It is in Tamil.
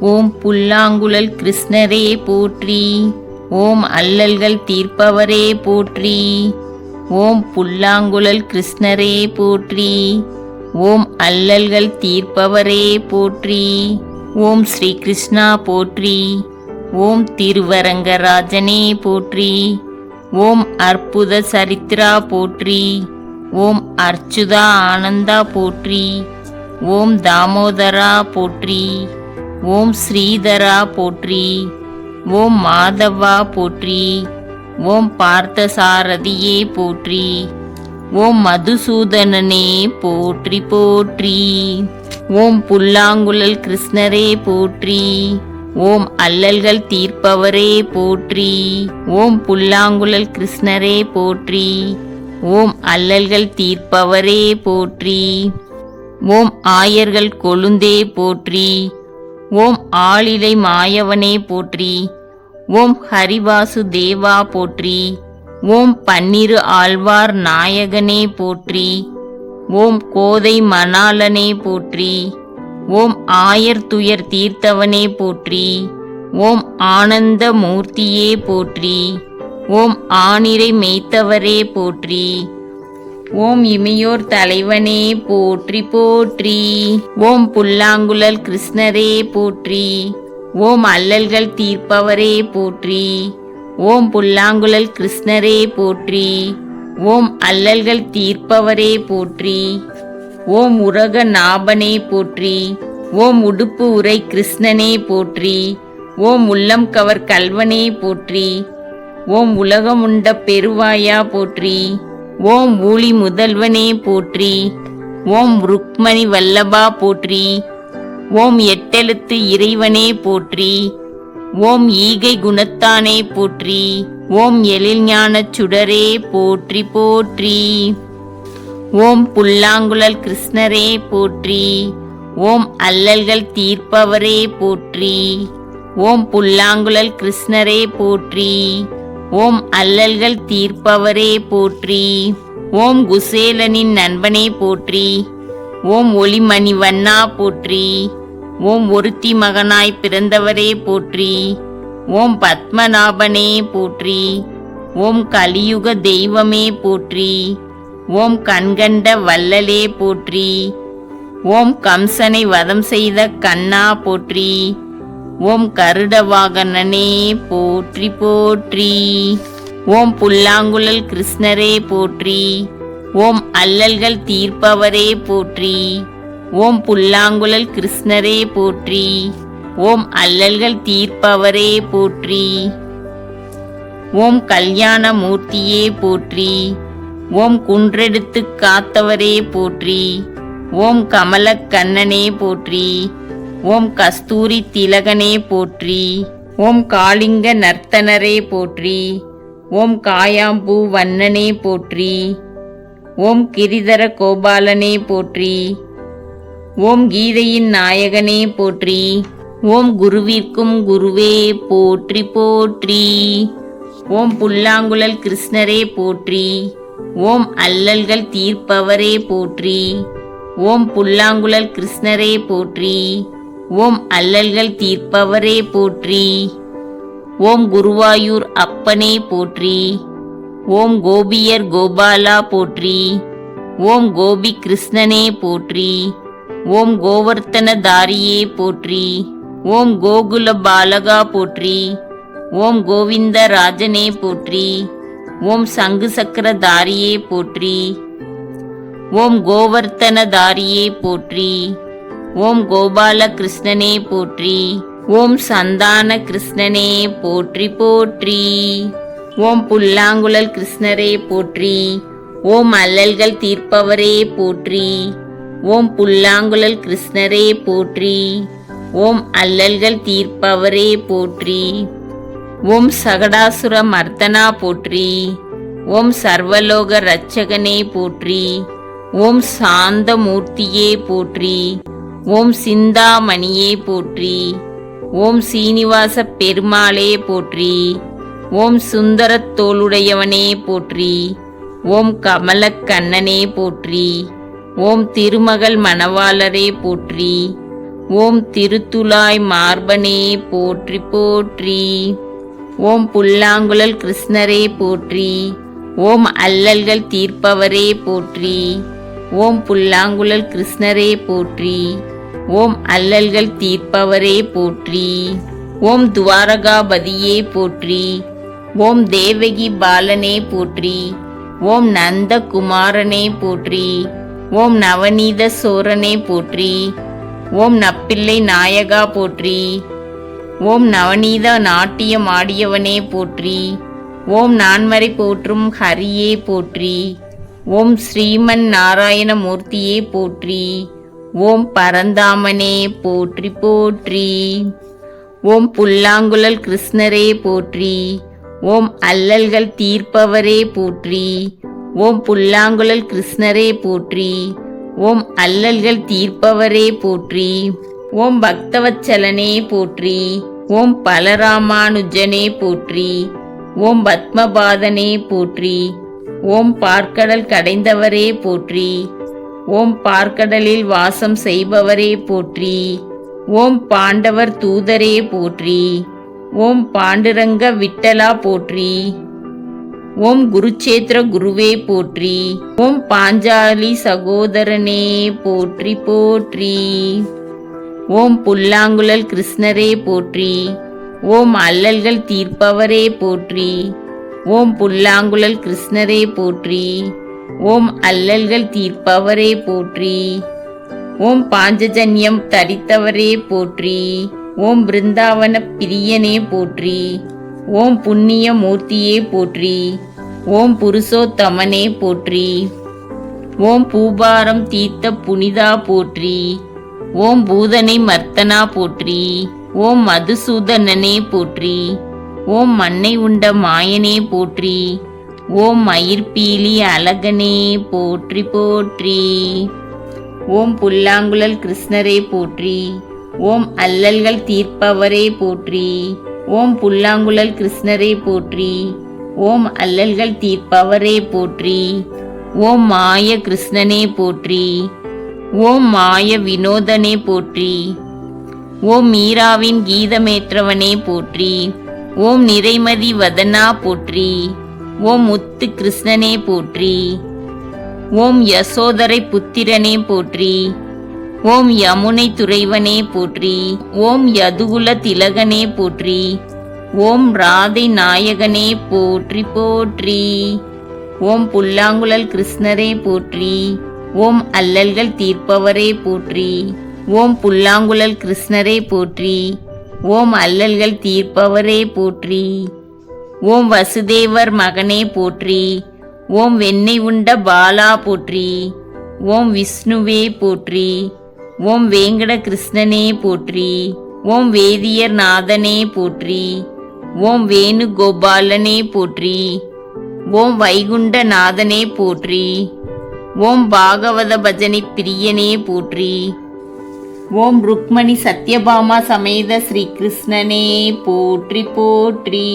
ஓம் புல்லாங்குழல் கிருஷ்ணரே போற்றி. ஓம் அல்லல்கள் தீர்ப்பவரே போற்றி. ஓம் புல்லாங்குழல் கிருஷ்ணரே போற்றி. ஓம் அல்லல்கள் தீர்ப்பவரே போற்றி. ஓம் ஸ்ரீ கிருஷ்ணா போற்றி. ஓம் திருவரங்கராஜனே போற்றி. ஓம் அற்புத சரித்ரா போற்றி. ஓம் அர்ச்சுதா ஆனந்தா போற்றி. ஓம் தாமோதரா போற்றி. ஓம் ஸ்ரீதரா போற்றி ஓம் மாதவா போற்றி ஓம் பார்த்தசாரதியே போற்றி ஓம் மதுசூதனனே போற்றி போற்றி ஓம் புல்லாங்குழல் கிருஷ்ணரே போற்றி ஓம் அல்லல்கள் தீர்ப்பவரே போற்றி ஓம் புல்லாங்குழல் கிருஷ்ணரே போற்றி ஓம் அல்லல்கள் தீர்ப்பவரே போற்றி ஓம் ஆயர்கள் கொழுந்தே போற்றி ஓம் ஆளிலை மாயவனே போற்றி. ஓம் ஹரிவாசு தேவா போற்றி. ஓம் பன்னிரு ஆழ்வார் நாயகனே போற்றி. ஓம் கோதை மணாலனே போற்றி. ஓம் ஆயர் துயர் தீர்த்தவனே போற்றி. ஓம் ஆனந்த மூர்த்தியே போற்றி. ஓம் ஆனிரை மேய்த்தவரே போற்றி. ஓம் இமையோர் தலைவனே போற்றி போற்றி. ஓம் புல்லாங்குழல் கிருஷ்ணரே போற்றி. ஓம் அல்லல்கள் தீர்ப்பவரே போற்றி. ஓம் புல்லாங்குழல் கிருஷ்ணரே போற்றி. ஓம் அல்லல்கள் தீர்ப்பவரே போற்றி. ஓம் உரக நாபனே போற்றி. ஓம் உடுப்பு உரை கிருஷ்ணனே போற்றி. ஓம் உள்ளம் கவர் கல்வனே போற்றி. ஓம் உலகமுண்ட பெருவாயா போற்றி. ஓம் ஊழி முதல்வனே போற்றி. ஓம் ருக்மணி வல்லபா போற்றி. ஓம் எட்டெழுத்து இறைவனே போற்றி. ஓம் ஈகை குணத்தானே போற்றி. ஓம் எழில்ஞான சுடரே போற்றி போற்றி. ஓம் புல்லாங்குழல் கிருஷ்ணரே போற்றி. ஓம் அல்லல்கள் தீர்ப்பவரே போற்றி. ஓம் புல்லாங்குழல் கிருஷ்ணரே போற்றி. ஓம் அல்லல்கள் தீர்ப்பவரே போற்றி. ஓம் குசேலனின் நண்பனே போற்றி. ஓம் ஒளிமணி வண்ணா போற்றி. ஓம் ஒருத்தி மகனாய் பிறந்தவரே போற்றி. ஓம் பத்மநாபனே போற்றி. ஓம் கலியுக தெய்வமே போற்றி. ஓம் கண்கண்ட வல்லலே போற்றி. ஓம் கம்சனை வதம் செய்த கண்ணா போற்றி. ஓம் கருட வாகனனே போற்றி போற்றி. ஓம் புல்லாங்குழல் கிருஷ்ணரே போற்றி. ஓம் அல்லல்கள் தீர்ப்பவரே போற்றி. ஓம் புல்லாங்குழல் கிருஷ்ணரே போற்றி. ஓம் அல்லல்கள் தீர்ப்பவரே போற்றி. ஓம் கல்யாண மூர்த்தியே போற்றி. ஓம் குன்றெடுத்து காத்தவரே போற்றி. ஓம் கமலக்கண்ணனே போற்றி. ஓம் கஸ்தூரி திலகனே போற்றி. ஓம் காளிங்க நர்த்தனரே போற்றி. ஓம் காயாம்பூ வண்ணனே போற்றி. ஓம் கிரிதர கோபாலனே போற்றி. ஓம் கீதையின் நாயகனே போற்றி. ஓம் குருவிற்கும் குருவே போற்றி போற்றி. ஓம் புல்லாங்குழல் கிருஷ்ணரே போற்றி. ஓம் அல்லல்கள் தீர்ப்பவரே போற்றி. ஓம் புல்லாங்குழல் கிருஷ்ணரே போற்றி. ஓம் அல்லல்கள் தீர்ப்பவரே போற்றி. ஓம் குருவாயூர் அப்பனே போற்றி. ஓம் கோபியர் கோபாலா போற்றி. ஓம் கோபி கிருஷ்ணனே போற்றி. ஓம் கோவர்த்தன தாரியே போற்றி. ஓம் கோகுல பாலகா போற்றி. ஓம் கோவிந்த ராஜனே போற்றி. ஓம் சங்கு சக்கரதாரியே போற்றி. ஓம் கோவர்த்தனதாரியே போற்றி. ஓம் கோபால கிருஷ்ணனே போற்றி. ஓம் சந்தான கிருஷ்ணனே போற்றி போற்றி. ஓம் புல்லாங்குழல் கிருஷ்ணரே போற்றி. ஓம் அல்லல்கள் தீர்ப்பவரே போற்றி. ஓம் புல்லாங்குழல் கிருஷ்ணரே போற்றி. ஓம் அல்லல்கள் தீர்ப்பவரே போற்றி. ஓம் சகடாசுர மர்த்தனா போற்றி. ஓம் சர்வலோக ரட்சகனே போற்றி. ஓம் சாந்த மூர்த்தியே போற்றி. ஓம் சிந்தாமணியே போற்றி. ஓம் சீனிவாச பெருமாளே போற்றி. ஓம் சுந்தரத்தோளுடையவனே போற்றி. ஓம் கமலக்கண்ணனே போற்றி. ஓம் திருமகள் மணவாளரே போற்றி. ஓம் திருத்துலாய் மார்பனே போற்றி போற்றி. ஓம் புல்லாங்குழல் கிருஷ்ணரே போற்றி. ஓம் அல்லல்கள் தீர்ப்பவரே போற்றி. ஓம் புல்லாங்குழல் கிருஷ்ணரே போற்றி. ஓம் அல்லல்கள் தீர்ப்பவரே போற்றி. ஓம் துவாரகாபதியே போற்றி. ஓம் தேவகி பாலனே போற்றி. ஓம் நந்தகுமாரனே போற்றி. ஓம் நவநீத சோரனே போற்றி. ஓம் நப்பிள்ளை நாயகா போற்றி. ஓம் நவநீத நாட்டியம் ஆடியவனே போற்றி. ஓம் நான்மறை போற்றும் ஹரியே போற்றி. ஓம் ஸ்ரீமன் நாராயணமூர்த்தியே போற்றி. ஓம் பரந்தாமனே போற்றி போற்றி. ஓம் புல்லாங்குழல் கிருஷ்ணரே போற்றி. ஓம் அல்லல்கள் தீர்ப்பவரே போற்றி. ஓம் புல்லாங்குழல் கிருஷ்ணரே போற்றி. ஓம் அல்லல்கள் தீர்ப்பவரே போற்றி. ஓம் பக்தவச்சலனே போற்றி. ஓம் பலராமானுஜனே போற்றி. ஓம் பத்மபாதனே போற்றி. ஓம் பார்க்கடல் கடைந்தவரே போற்றி. ஓம் பார்க்கடலில் வாசம் செய்பவரே போற்றி. ஓம் பாண்டவர் தூதரே போற்றி. ஓம் பாண்டுரங்க விட்டலா போற்றி. ஓம் குருச்சேத்திர குருவே போற்றி. ஓம் பாஞ்சாலி சகோதரனே போற்றி போற்றி. ஓம் புல்லாங்குழல் கிருஷ்ணரே போற்றி. ஓம் அல்லல்கள் தீர்ப்பவரே போற்றி. ஓம் புல்லாங்குழல் கிருஷ்ணரே போற்றி. ஓம் அல்லல்கள் தீர்ப்பவரே போற்றி. ஓம் பாஞ்சஜன்யம் தரித்தவரே போற்றி. ஓம் பிருந்தாவன பிரியனே போற்றி. ஓம் புண்ணிய மூர்த்தியே போற்றி. ஓம் புருஷோத்தமனே போற்றி. ஓம் பூபாரம் தீர்த்த புனிதா போற்றி. ஓம் பூதனை மர்த்தனா போற்றி. ஓம் மதுசூதனனே போற்றி. ஓம் மண்ணை உண்ட மாயனே போற்றி. ஓம் மயிர்பீலி அழகனே போற்றி போற்றி. ஓம் புல்லாங்குழல் கிருஷ்ணரே போற்றி. ஓம் அல்லல்கள் தீர்ப்பவரே போற்றி. ஓம் புல்லாங்குழல் கிருஷ்ணரே போற்றி. ஓம் அல்லல்கள் தீர்ப்பவரே போற்றி. ஓம் மாய கிருஷ்ணனே போற்றி. ஓம் மாய வினோதனே போற்றி. ஓம் மீராவின் கீதமேற்றவனே போற்றி. ஓம் நிறைமதி வதனா போற்றி. ஓம் முத்து கிருஷ்ணனே போற்றி. ஓம் யசோதரை புத்திரனே போற்றி. ஓம் யமுனை துறைவனே போற்றி. ஓம் யதுகுல திலகனே போற்றி. ஓம் ராதை நாயகனே போற்றி போற்றி. ஓம் புல்லாங்குழல் கிருஷ்ணரே போற்றி. ஓம் அல்லல்கள் தீர்ப்பவரே போற்றி. ஓம் புல்லாங்குழல் கிருஷ்ணரே போற்றி. ஓம் அல்லல்கள் தீர்ப்பவரே போற்றி. ஓம் வசுதேவர் மகனே போற்றி. ஓம் வெண்ணெய் உண்ட பாலா போற்றி. ஓம் விஷ்ணுவே போற்றி. ஓம் வேங்கட கிருஷ்ணனே போற்றி. ஓம் வேதியர் நாதனே போற்றி. ஓம் வேணுகோபாலனே போற்றி. ஓம் வைகுண்ட நாதனே போற்றி. ஓம் பாகவத பஜனை பிரியனே போற்றி. ஓம் ருக்மணி சத்யபாமா சமேத ஸ்ரீ கிருஷ்ணனே போற்றி போற்றி.